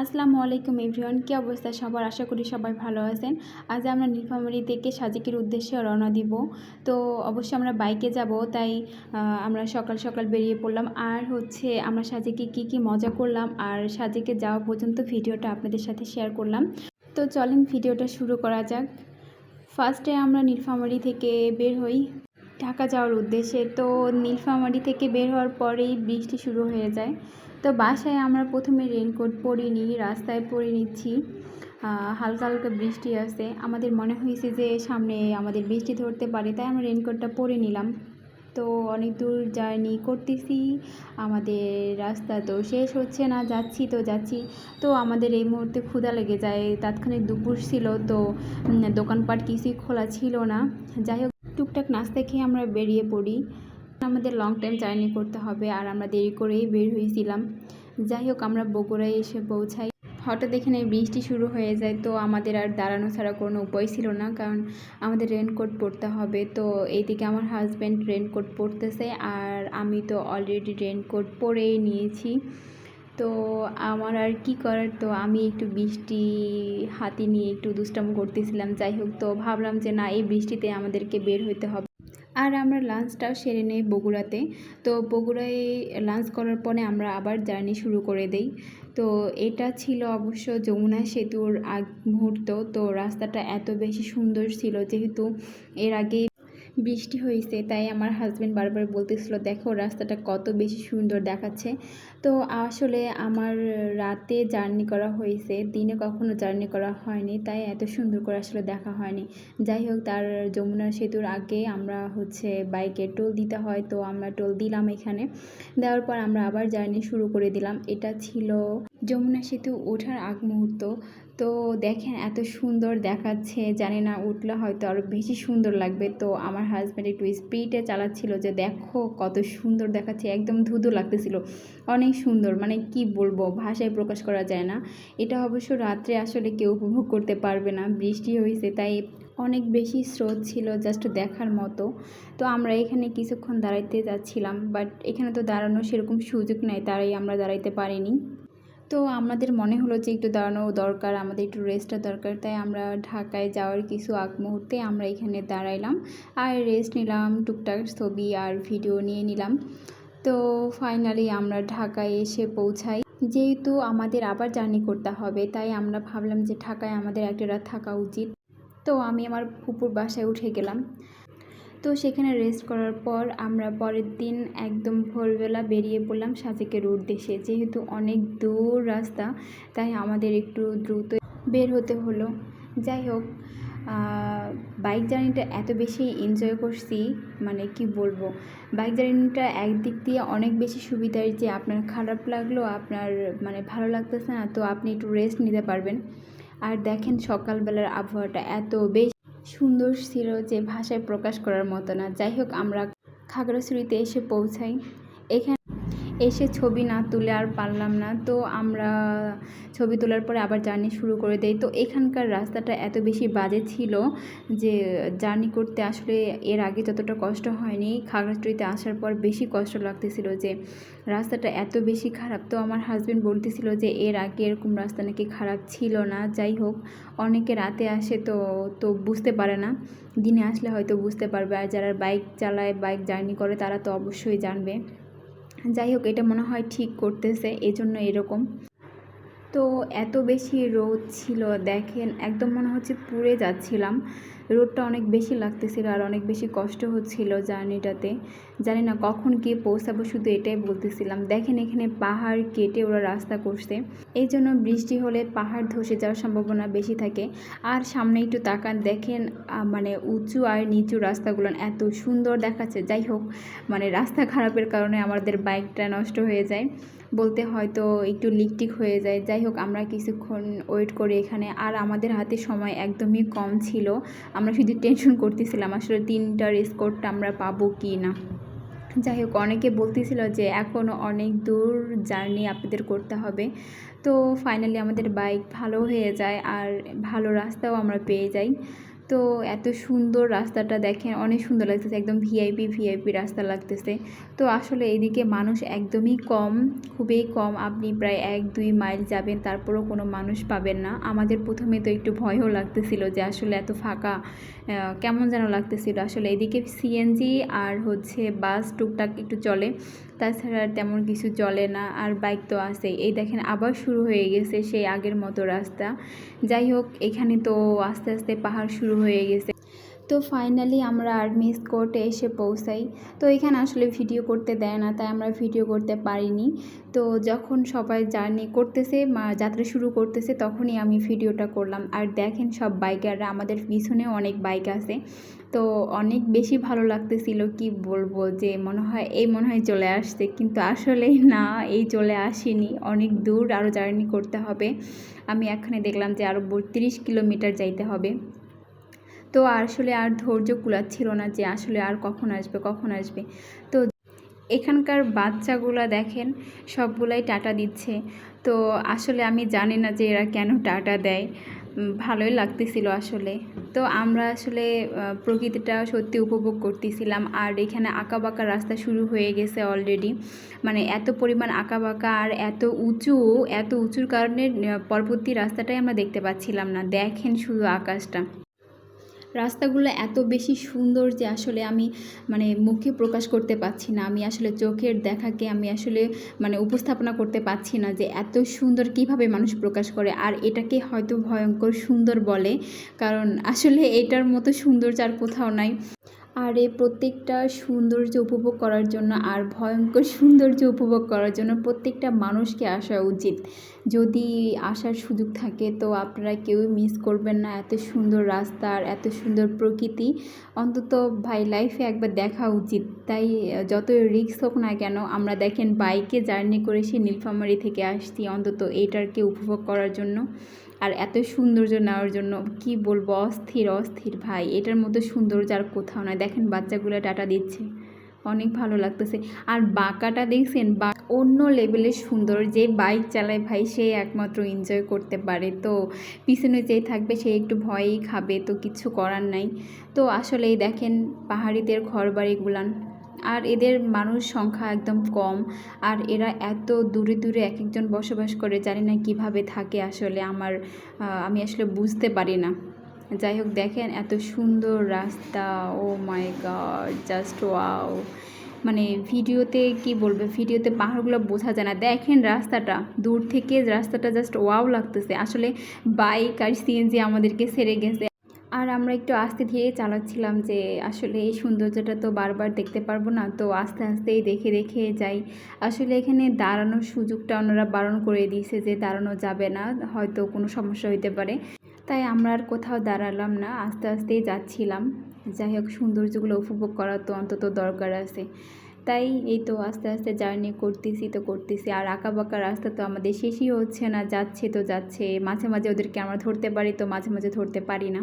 আসসালামু আলাইকুম এভরিওয়ান, কী অবস্থা? সবার আশা করি সবাই ভালো আছেন। আজ আমরা নীলফামারী থেকে সাজেকের উদ্দেশ্যে রওনা দিব। তো অবশ্যই আমরা বাইকে যাব, তাই আমরা সকাল সকাল বেরিয়ে পড়লাম। আর হচ্ছে আমরা সাজেকে কি কি মজা করলাম, আর সাজেকে যাওয়া পর্যন্ত ভিডিওটা আপনাদের সাথে শেয়ার করলাম। তো চলেন ভিডিওটা শুরু করা যাক। ফার্স্টে আমরা নীলফামারী থেকে বের হই। ঢাকা যাওয়ার উদ্দেশ্যে। তো নীলফামারী থেকে বের হওয়ার পরেই বৃষ্টি শুরু হয়ে যায়। তো বাসায় আমরা প্রথমে রেনকোট পরিনি রাস্তায় পরে নিচ্ছি। হালকা হালকা বৃষ্টি আসে। আমাদের মনে হয়েছে যে সামনে আমাদের বৃষ্টি ধরতে পারে, তাই আমরা রেনকোটটা পরে নিলাম। তো অনেক দূর জার্নি করতেছি। আমাদের রাস্তা তো শেষ হচ্ছে না, যাচ্ছি তো যাচ্ছি। তো আমাদের এই মুহূর্তে ক্ষুধা লেগে যায়, তাৎক্ষণিক দুপুর ছিল, তো দোকানপাট কিছুই খোলা ছিল না। যাই হোক, টুকটাক নাস্তা খেয়ে আমরা বেরিয়ে পড়ি। আমাদের লং টাইম জার্নি করতে হবে আর আমরা দেরি করেই বের হয়েছিলাম। যাই হোক, আমরা বগুড়ায় এসে পৌঁছাই। হঠাৎ এখানে বৃষ্টি শুরু হয়ে যায়, তো আমাদের আর দাঁড়ানো ছাড়া কোনো উপায় ছিল না, কারণ আমাদের রেনকোট পরতে হবে। তো এইদিকে আমার হাজব্যান্ড রেনকোট পরতেছে আর আমি তো অলরেডি রেনকোট পরেই নিয়েছি। তো আমার আর কি করার? তো আমি একটু বৃষ্টি হাতে নিয়ে একটু দুষ্টাম করতেছিলাম। যাই হোক, তো ভাবলাম যে না, এই বৃষ্টিতে আমাদেরকে বের হইতে হবে। আর আমরা লাঞ্চটাও সেরে নেই বগুড়াতে। তো বগুড়ায় লাঞ্চ করার পরে আমরা আবার জার্নি শুরু করে দেই। তো এটা ছিল অবশ্য যমুনা সেতুর আগ মুহূর্ত। তো রাস্তাটা এত বেশি সুন্দর ছিল যেহেতু এর আগে বৃষ্টি হয়েছে, তাই আমার হাজব্যান্ড বারবার বলতেছিল, দেখো, রাস্তাটা কত বেশি সুন্দর দেখাচ্ছে। তো আসলে আমার রাতে জার্নি করা হয়েছে, দিনে কখনো জার্নি করা হয়নি, তাই এত সুন্দর করে আসলে দেখা হয়নি। যাই হোক, তার যমুনা সেতুর আগে আমরা হচ্ছে বাইকে টোল দিতে হয়, তো আমরা টোল দিলাম এখানে। দেওয়ার পর আমরা আবার জার্নি শুরু করে দিলাম। এটা ছিল যমুনা সেতু ওঠার আগ মুহূর্ত। তো দেখেন এত সুন্দর দেখাচ্ছে, জানি না উঠলে হয়তো আরও বেশি সুন্দর লাগবে। তো আমার হাজব্যান্ড একটু স্পিডে চালাচ্ছিল যে দেখো কত সুন্দর দেখাচ্ছে, একদম ধুধু লাগতেছিল। অনেক সুন্দর মানে কি বলব, ভাষায় প্রকাশ করা যায় না। এটা অবশ্য রাত্রে আসলে কেউ উপভোগ করতে পারবে না, বৃষ্টি হয়েছে, তাই অনেক বেশি স্রোত ছিল জাস্ট দেখার মতো। তো আমরা এখানে কিছুক্ষণ দাঁড়াইতে যাচ্ছিলাম বাট এখানে তো দাঁড়ানোর সেরকম সুযোগ নেই তারাই আমরা দাঁড়াইতে পারিনি। তো আমাদের মনে হলো যে একটু দাঁড়ানো দরকার, আমাদের একটু রেস্টটা দরকার। তাই আমরা ঢাকায় যাওয়ার কিছু আগ মুহূর্তে আমরা এখানে দাঁড়াইলাম আর রেস্ট নিলাম, টুকটাক ছবি আর ভিডিও নিয়ে নিলাম। তো ফাইনালি আমরা ঢাকায় এসে পৌঁছাই। যেহেতু আমাদের আবার জার্নি করতে হবে, তাই আমরা ভাবলাম যে ঢাকায় আমাদের একটা রাত থাকা উচিত। তো আমি আমার ফুপুর বাসায় উঠে গেলাম। তো সেখানে রেস্ট করার পর আমরা পরের দিন একদম ভোরবেলা বেরিয়ে পড়লাম সাজেকের উদ্দেশ্যে যেহেতু অনেক দূর রাস্তা, তাই আমাদের একটু দ্রুত বের হতে হলো। যাই হোক বাইক জার্নিটা এত বেশি এনজয় করছি মানে কি বলব? বাইক জার্নিটা একদিক দিয়ে অনেক বেশি সুবিধার যে আপনার খারাপ লাগল, আপনার মানে ভালো লাগতেছে না, তো আপনি একটু রেস্ট নিতে পারবেন। আর দেখেন সকালবেলার আবহাওয়াটা এত বেশি সুন্দর ছিল যে ভাষায় প্রকাশ করার মতো না। যাই হোক, আমরা খাগড়াছড়িতে এসে পৌঁছাই। এখানে এসে ছবি না তুলে আর পারলাম না। তো আমরা ছবি তোলার পরে আবার জার্নি শুরু করে দেই। তো এখানকার রাস্তাটা এত বেশি বাজে ছিল যে জার্নি করতে আসলে এর আগে যতটা কষ্ট হয়নি, খাগড়াছড়িতে আসার পর বেশি কষ্ট লাগতেছিল যে রাস্তাটা এত বেশি খারাপ। তো আমার হাজব্যান্ড বলতেছিল যে এর আগে এরকম রাস্তা নাকি খারাপ ছিল না, যাই হোক, অনেকে রাতে আসে তো তো বুঝতে পারে না। দিনে আসলে হয়তো বুঝতে পারবে আর যারা বাইক চালায় বাইক জার্নি করে তারা তো অবশ্যই জানবে। যাই হোক, এটা মনে হয় ঠিক করতেছে, এজন্য এরকম। তো এত বেশি রোদ ছিল, দেখেন, একদম মনে হচ্ছে পুড়ে যাচ্ছিলাম। রোদটা অনেক বেশি লাগতেছিল আর অনেক বেশি কষ্ট হচ্ছিল জার্নিটাতে। জানি না কখন গিয়ে পৌঁছাবো শুধু এটাই বলতেছিলাম। দেখেন এখানে পাহাড় কেটে ওরা রাস্তা করছে। এই জন্য বৃষ্টি হলে পাহাড় ধসে যাওয়ার সম্ভাবনা বেশি থাকে। আর সামনে একটু তাকান, দেখেন মানে উঁচু আর নিচু রাস্তাগুলো এত সুন্দর দেখাচ্ছে। যাই হোক মানে রাস্তা খারাপের কারণে আমাদের বাইকটা নষ্ট হয়ে যায়। বলতে হয়তো একটু লিকটিক হয়ে যায়। যাই হোক, আমরা কিছুক্ষণ ওয়েট করে এখানে, আর আমাদের হাতে সময় একদমই কম ছিল। আমরা শুধু টেনশন করতেছিলাম, আসলে তিনটার স্কোরটা আমরা পাবো কি না। যাই হোক, অনেকে বলতেছিল যে এখনও অনেক দূর জার্নি আপনাদের করতে হবে। তো ফাইনালি আমাদের বাইক ভালো হয়ে যায়, আর ভালো রাস্তাও আমরা পেয়ে যাই। তো এত সুন্দর রাস্তাটা দেখেন, অনেক সুন্দর লাগতেছে, একদম ভিআইপি ভিআইপি রাস্তা লাগতেছে। তো আসলে এদিকে মানুষ একদমই কম, খুবই কম। আপনি প্রায় এক, দুই মাইল যাবেন, তারপরেও কোনো মানুষ পাবেন না। আমাদের প্রথমে তো একটু ভয়ও লাগতেছিল যে আসলে এত ফাঁকা কেমন যেন লাগতেছিল। আসলে এদিকে সিএনজি আর হচ্ছে বাস টুকটাক একটু চলে। তাছাড়া আর তেমন কিছু চলে না, আর বাইক তো আছে এই দেখেন আবার শুরু হয়ে গেছে সেই আগের মতো রাস্তা। যাই হোক, এখানে তো আস্তে আস্তে পাহাড় শুরু হয়ে গেছে। তো ফাইনালি আমরা আর্মি কোর্টে এসে পৌঁছাই। তো এখানে আসলে ভিডিও করতে দেয় না, তাই আমরা ভিডিও করতে পারিনি। তো যখন সবাই জার্নি করতেছে যাত্রা শুরু করতেছে, তখনই আমি ভিডিওটা করলাম। আর দেখেন সব বাইকাররা আমাদের পিছনেও অনেক বাইক আছে। তো অনেক বেশি ভালো লাগতেছিল, কি বলব যে মনে হয়, এই মনে হয় চলে আসছে। কিন্তু আসলে না, এই চলে আসেনি। অনেক দূর আরও জার্নি করতে হবে। আমি এখানে দেখলাম যে আরও বত্রিশ কিলোমিটার যাইতে হবে। তো আসলে আর ধৈর্য কুলাচ্ছিল না যে আসলে আর কখন আসবে কখন আসবে। তো এখানকার বাচ্চাগুলা দেখেন, সবগুলাই টাটা দিচ্ছে। তো আসলে আমি জানি না যে এরা কেন টাটা দেয়। ভালোই লাগতেছিল আসলে। তো আমরা আসলে প্রকৃতিটা সত্যি উপভোগ করতেছিলাম। আর এখানে আঁকাবাঁকা রাস্তা শুরু হয়ে গেছে অলরেডি মানে এত পরিমাণ আঁকাবাঁকা আর এত উঁচু, এত উঁচুর কারণে পরবর্তী রাস্তাটাই আমরা দেখতে পাচ্ছিলাম না। দেখেন শুধু আকাশটা। রাস্তাগুলো এত বেশি সুন্দর যে আসলে আমি মানে মুখে প্রকাশ করতে পারছি না। আমি আসলে চোখের দেখাকে আমি আসলে মানে উপস্থাপনা করতে পারছি না যে এত সুন্দর কীভাবে মানুষ প্রকাশ করে। আর এটাকে হয়তো ভয়ঙ্কর সুন্দর বলে, কারণ আসলে এটার মতো সৌন্দর্য আর কোথাও নাই। আর এই প্রত্যেকটা সৌন্দর্য উপভোগ করার জন্য আর ভয়ঙ্কর সৌন্দর্য উপভোগ করার জন্য প্রত্যেকটা মানুষকে আসা উচিত। যদি আসার সুযোগ থাকে তো আপনারা কেউই মিস করবেন না। এত সুন্দর রাস্তা আর এত সুন্দর প্রকৃতি। অন্তত ভাই লাইফে একবার দেখা উচিত। তাই যতই রিস্ক হোক না কেন আমরা দেখেন বাইকে জার্নি করে সে নীলফামারি থেকে আসছি। অন্তত এইটারকে উপভোগ করার জন্য। আর এত সৌন্দর্য নেওয়ার জন্য কি বলব? অস্থির অস্থির ভাই। এটার মতো সৌন্দর্য আর কোথাও নয় দেখেন বাচ্চাগুলো টাটা দিচ্ছে। অনেক ভালো লাগতেছে। আর বাঁকাটা দেখছেন? বা অন্য লেভেলের সুন্দর। যে বাইক চালায় ভাই, সে একমাত্র এনজয় করতে পারে। তো পিছনে যে থাকবে, সে একটু ভয়ই খাবে। তো কিছু করার নাই। তো আসলেই দেখেন পাহাড়িদের ঘর বাড়িগুলান আর এদের মানুষ সংখ্যা একদম কম। আর এরা এত দূরে দূরে এক একজন বসবাস করে, জানি না কীভাবে থাকে আসলে আমার আমি আসলে বুঝতে পারি না। যাই হোক, দেখেন এত সুন্দর রাস্তা, oh my god, just wow. মানে ভিডিওতে কি বলবে, ভিডিওতে পাহাড়গুলো বোঝা যায় না। দেখেন রাস্তাটা, দূর থেকে রাস্তাটা জাস্ট ওয়াও লাগতেছে। আসলে বাইক আর সিএনজি আমাদেরকে সেরে গেছে। আর আমরা একটু আস্তে ধীরে চালাচ্ছিলাম যে আসলে এই সৌন্দর্যটা তো বারবার দেখতে পারব না, তো আস্তে আস্তেই দেখে দেখে যাই। আসলে এখানে দাঁড়ানোর সুযোগটা ওনারা বারণ করে দিয়েছে যে দাঁড়ানো যাবে না, হয়তো কোনো সমস্যা হইতে পারে। তাই আমরা আর কোথাও দাঁড়ালাম না, আস্তে আস্তেই যাচ্ছিলাম। যাই হোক, সৌন্দর্যগুলো উপভোগ করার তো অন্তত দরকার আছে। তাই এই তো আস্তে আস্তে জার্নি করতেছি, তো করতেছি। আর আঁকা বাঁকা রাস্তা তো আমাদের শেষই হচ্ছে না, যাচ্ছে তো যাচ্ছে। মাঝে মাঝে ওদেরকে আমরা ধরতে পারি, তো মাঝে মাঝে ধরতে পারি না।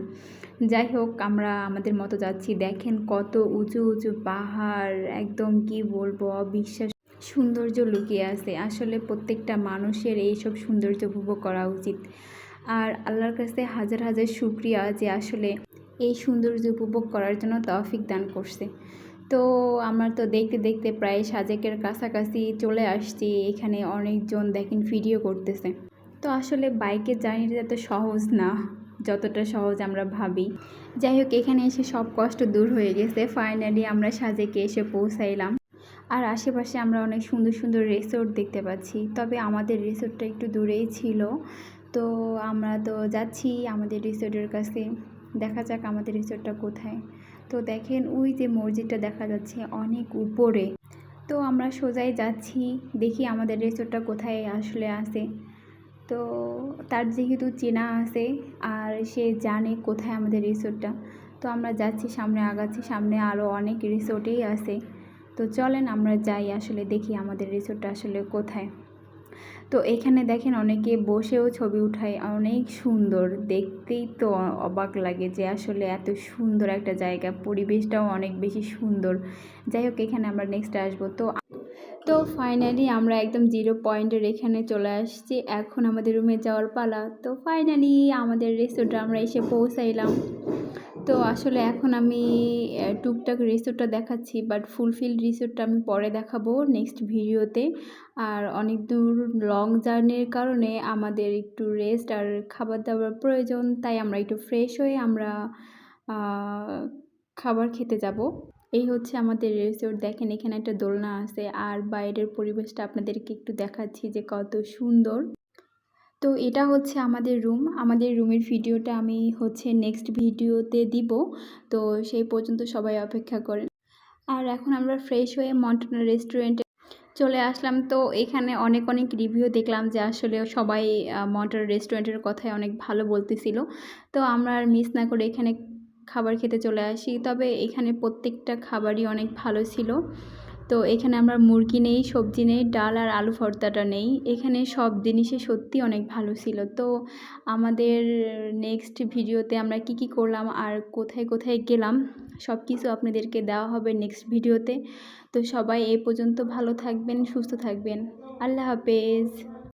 যাই হোক, আমরা আমাদের মতো যাচ্ছি। দেখেন কত উঁচু উঁচু পাহাড়, একদম কি বলব, অবিশ্বাস। সৌন্দর্য লুকিয়ে আছে। আসলে প্রত্যেকটা মানুষের এইসব সৌন্দর্য উপভোগ করা উচিত। আর আল্লাহর কাছে হাজার হাজার শুক্রিয়া যে আসলে এই সৌন্দর্য উপভোগ করার জন্য তৌফিক দান করছে। তো আমরা তো দেখতে দেখতে প্রায় সাজেকের কাছাকাছি চলে আসছি। এখানে অনেকজন দেখেন ভিডিও করতেছে। তো আসলে বাইকের জার্নিটা এত সহজ না, যতটা সহজ আমরা ভাবি। যাই হোক, এখানে এসে সব কষ্ট দূর হয়ে গেছে। ফাইনালি আমরা সাজেকে এসে পৌঁছাইলাম। আর আশেপাশে আমরা অনেক সুন্দর সুন্দর রিসোর্ট দেখতে পাচ্ছি। তবে আমাদের রিসোর্টটা একটু দূরেই ছিল। তো আমরা তো যাচ্ছি আমাদের রিসোর্টের কাছে। দেখা যাক আমাদের রিসোর্টটা কোথায়। তো দেখেন ওই যে মসজিদটা দেখা যাচ্ছে অনেক উপরে। তো আমরা সোজাই যাচ্ছি, দেখি আমাদের রিসোর্টটা কোথায় আসলে আছে। তো তার যেহেতু চেনা আছে, আর সে জানে কোথায় আমাদের রিসোর্টটা তো আমরা যাচ্ছি, সামনে আগাচ্ছি, সামনে আরও অনেক রিসোর্টেই আছে। তো চলেন আমরা যাই আসলে, দেখি আমাদের রিসোর্টটা আসলে কোথায়। তো এখানে দেখেন অনেকে বসেও ছবি উঠায়, অনেক সুন্দর। দেখতেই তো অবাক লাগে যে আসলে এত সুন্দর একটা জায়গা, পরিবেশটাও অনেক বেশি সুন্দর। যাই হোক, এখানে আমরা নেক্সট আসব। তো তো ফাইনালি আমরা একদম জিরো পয়েন্টের এখানে চলে আসছি। এখন আমাদের রুমে যাওয়ার পালা। তো ফাইনালি আমাদের রেস্টুরেন্টে আমরা এসে পৌঁছাইলাম। তো আসলে এখন আমি টুকটাক রিসোর্টটা দেখাচ্ছি বাট ফুলফিল রিসোর্টটা আমি পরে দেখাবো নেক্সট ভিডিওতে। আর অনেক দূর লং জার্নির কারণে আমাদের একটু রেস্ট আর খাবার দাবার প্রয়োজন, তাই আমরা একটু ফ্রেশ হয়ে আমরা খাবার খেতে যাব। এই হচ্ছে আমাদের রিসোর্ট দেখেন এখানে একটা দোলনা আছে, আর বাইরের পরিবেশটা আপনাদেরকে একটু দেখাচ্ছি যে কত সুন্দর। তো এটা হচ্ছে আমাদের রুম আমাদের রুমের ভিডিওটা আমি হচ্ছে নেক্সট ভিডিওতে দিব। তো সেই পর্যন্ত সবাই অপেক্ষা করেন। আর এখন আমরা ফ্রেশ হয়ে মন্টনা রেস্টুরেন্টে চলে আসলাম। তো এখানে অনেক অনেক রিভিউ দেখলাম যে আসলে সবাই মন্টনা রেস্টুরেন্টের কথাই অনেক ভালো বলতেছিল। তো আমরা আর মিস না করে এখানে খাবার খেতে চলে আসি। তবে এখানে প্রত্যেকটা খাবারই অনেক ভালো ছিল। তো এখানে আমরা মুরগি নেই, সবজি নেই, ডাল আর আলু ভর্তাটা নেই। এখানে সব জিনিসে সত্যি অনেক ভালো ছিল। তো আমাদের নেক্সট ভিডিওতে আমরা কি কি করলাম আর কোথায় কোথায় গেলাম সব কিছু আপনাদেরকে দেওয়া হবে নেক্সট ভিডিওতে। তো সবাই এ পর্যন্ত ভালো থাকবেন, সুস্থ থাকবেন। আল্লাহ হাফেজ।